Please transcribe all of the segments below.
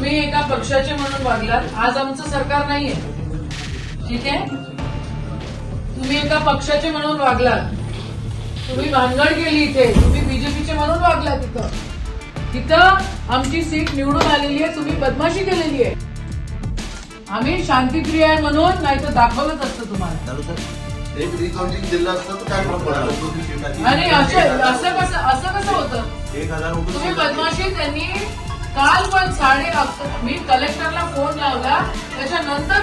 पक्षाचे म्हणून वागलात. आज आमचं सरकार नाहीये. ठीक आहे? तुम्ही एका पक्षाचे म्हणून वागलात. तुम्ही भानगड केली इथे. तुम्ही बीजेपीचे म्हणून वागलात तिथं तिथं आमची सीट निवडून आलेली आहे. तुम्ही बदमाशी केलेली आहे. आम्ही शांतिप्रिय आहे म्हणून नाही तर दाखवलंच असतं तुम्हाला. एक रिकाउंटिंग दिलं असतं तर काय फरक पडला आणि असं असं कसं असं कसं होतं? एक तुम्ही बदमाशी त्यांनी काल पण साडे मी कलेक्टरला फोन लावला. त्याच्यानंतर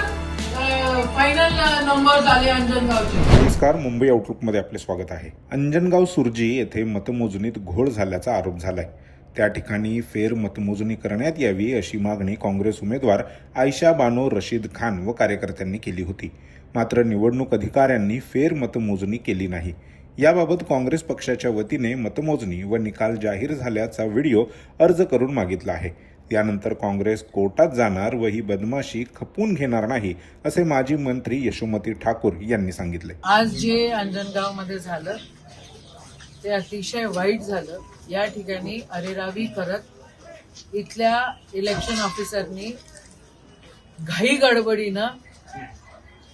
फायनल नंबर अंजनगावचे. नमस्कार मुंबई आउटलुकमध्ये आपले स्वागत आहे. अंजनगाव सुरजी येथे मतमोजणीत घोळ झाल्याचा आरोप झालाय. त्या ठिकाणी फेर मतमोजणी करण्यात यावी अशी मागणी काँग्रेस उमेदवार आयशा बानो रशीद खान व कार्यकर्त्यांनी केली होती. मात्र निवडणूक अधिकाऱ्यांनी फेर मतमोजणी केली नाही. याबाबत काँग्रेस पक्षाच्या वतीने मतमोजणी व निकाल जाहीर झाल्याचा व्हिडिओ अर्ज करून मागितला आहे. यानंतर काँग्रेस कोर्टात जाणार व ही बदमाशी खपून घेणार नाही असे माजी मंत्री यशोमती ठाकूर यांनी सांगितले. आज जे अंजनगावमध्ये झालं ते अतिशय वाईट झालं. या ठिकाणी अरेरावी करत इथल्या इलेक्शन ऑफिसरनी घाई गडबडीनं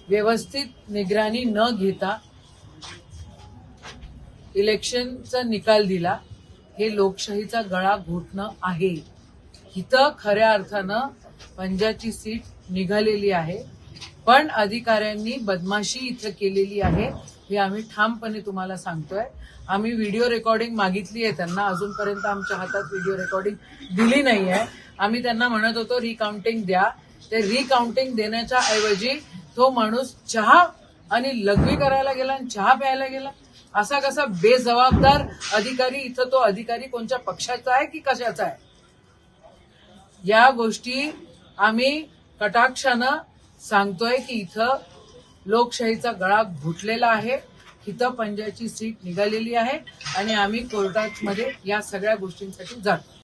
व्यवस्थित निगराणी न घेता इलेक्शनचा निकाल दिला हे लोकशाहीचा गळा घोटणं आहे. इथं खऱ्या अर्थानं पंजाची सीट निघालेली आहे. पण अधिकाऱ्यांनी बदमाशी इथं केलेली आहे हे आम्ही ठामपणे तुम्हाला सांगतोय. आम्ही व्हिडिओ रेकॉर्डिंग मागितली आहे त्यांना अजूनपर्यंत आमच्या हातात व्हिडिओ रेकॉर्डिंग दिली नाही आहे. आम्ही त्यांना म्हणत होतो रिकाउंटिंग द्या. ते रिकाउंटिंग देण्याच्या ऐवजी तो माणूस चहा आणि लघवी करायला गेला आणि चहा प्यायला गेला. असा कसा बेजबाबदार अधिकारी इथं तो अधिकारी कोणत्या पक्षाचा आहे की कशाचा आहे? या गोष्टी आम्ही कटाक्षानं सांगतोय की इथं लोकशाहीचा गळा घुटलेला आहे इथं पंजाची सीट निघालेली आहे आणि आम्ही कोर्टामध्ये या सगळ्या गोष्टींसाठी जातो.